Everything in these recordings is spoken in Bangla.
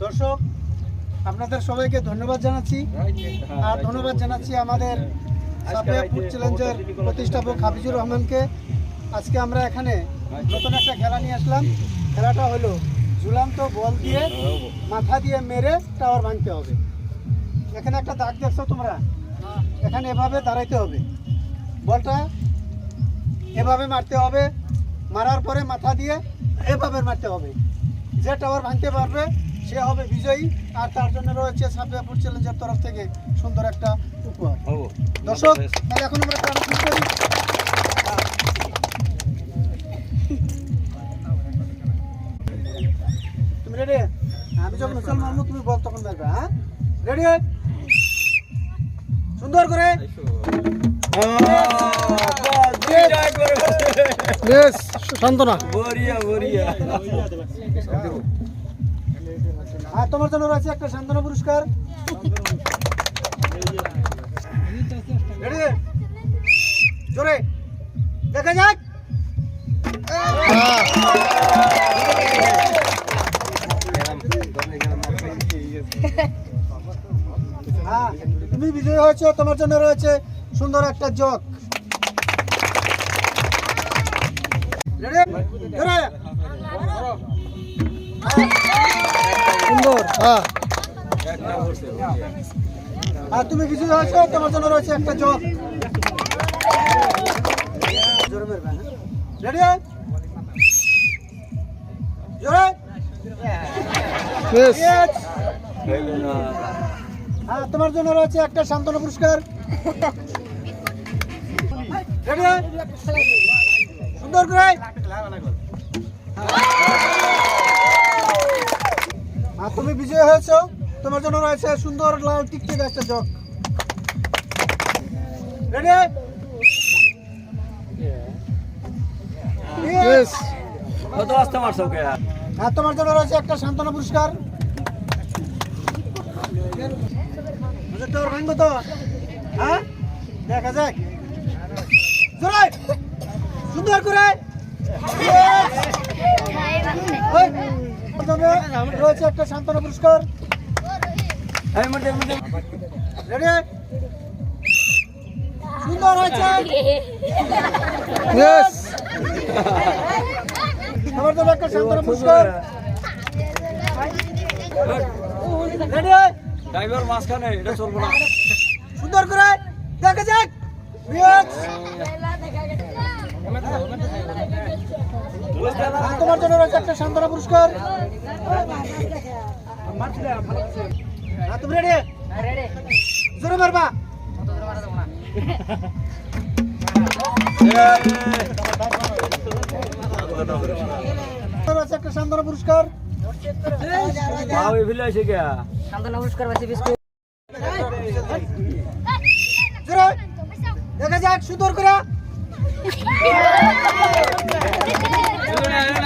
দর্শক, আপনাদের সবাইকে ধন্যবাদ জানাচ্ছি। আর ধন্যবাদ জানাচ্ছি আমাদের ফুড চ্যালেঞ্জের প্রতিষ্ঠাপক হাফিজুর রহমানকে। আজকে আমরা এখানে নতুন একটা খেলা নিয়ে আসলাম। খেলাটা হলো ঝুলান্ত বল দিয়ে মাথা দিয়ে মেরে টাওয়ার ভাঙতে হবে। এখানে একটা দাগ দেখছ তোমরা? এখানে এভাবে দাঁড়াইতে হবে। বলটা এভাবে মারতে হবে। মারার পরে মাথা দিয়ে এভাবে মারতে হবে। যে টাওয়ার ভাঙতে পারবে সে হবে বিজয়ী আর তার জন্য রয়েছে সাফিয়া ফুড চ্যালেঞ্জের তরফ থেকে সুন্দর একটা উপহার। দর্শক তাহলে এখন আমরা খেলা শুরু করি তুমি রেডি আমি যখন হুসেল মারবো তুমি বল তখন মারবে হ্যাঁ? রেডি সুন্দর করে? বেশ শান্তনা আর তোমার জন্য রয়েছে একটা শান্তনা পুরস্কার। জোরে। দেখা যাক। হ্যাঁ তুমি বিজয়ী হয়েছো, তোমার জন্য রয়েছে সুন্দর একটা জগ রেডি? আর তুমি বিজয়ী হয়েছো তোমার জন্য রয়েছে একটা জগ। রেডি জোরে? Yes. হ্যাঁ তোমার জন্য রয়েছে একটা সান্ত্বনা পুরস্কার। রেডি সুন্দর করে। আর তুমি বিজয় হয়েছো তোমার জন্য রয়েছে সুন্দর লাল টিকটিক একটা চক রেডি আর তোমার জন্য রয়েছে একটা সান্ত্বনা পুরস্কার। ভাঙবো তো? হ্যাঁ? দেখা যাক। সুন্দর করে Yes! ওই, তোর জন্য রয়েছে একটা সান্ত্বনা পুরস্কার। সুন্দর হয়েছে। আমার জন্য একটা সান্ত্বনা পুরস্কার। ড্রাইভার মাঝখানে এটা চলবো না। সুন্দর করে দেখা যাক। Yes! তোমার জন্য রয়েছে একটা সান্ত্বনা পুরস্কার। আর তুমি রেডি জোরে মারবা। একটা সান্ত্বনা পুরস্কার। সান্ত্বনা পুরস্কার পাচ্ছি বিস্কুট। জোরে। দেখা যাক সুন্দর করে?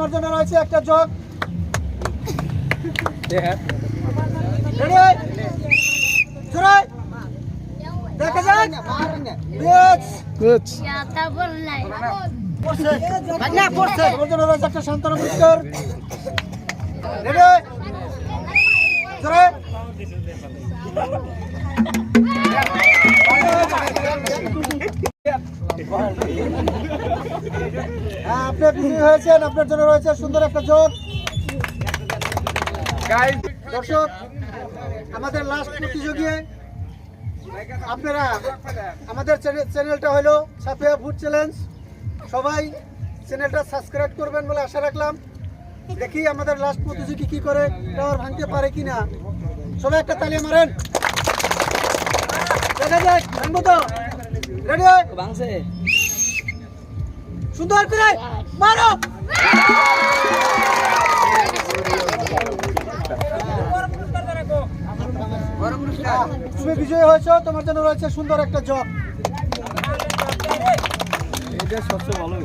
তোমার জন্য রয়েছে একটা জগ। দেখা যাক। জন্য রয়েছে একটা সান্ত্বনা পুরস্কার। রেডি আপনি বিজয়ী হয়েছেন আপনার জন্য রয়েছে সুন্দর একটা জোট। দর্শক আমাদের লাস্ট প্রতিযোগী আপনারা আমাদের চ্যানেল- চ্যানেলটা হলো সাফিয়া ফুড চ্যালেঞ্জ সবাই চ্যানেলটা সাবস্ক্রাইব করবেন বলে আশা রাখলাম। দেখি আমাদের লাস্ট প্রতিযোগী কি করে টাওয়ার ভাঙতে পারে কিনা। সবাই একটা তালিয়া মারেন। দেখা যাক ভাঙবো তো। রেডি ভাঙছে। সুন্দর করে। মারো। তুমি বিজয়ী হয়েছ তোমার জন্য রয়েছে সুন্দর একটা জব এটা সবচেয়ে ভালো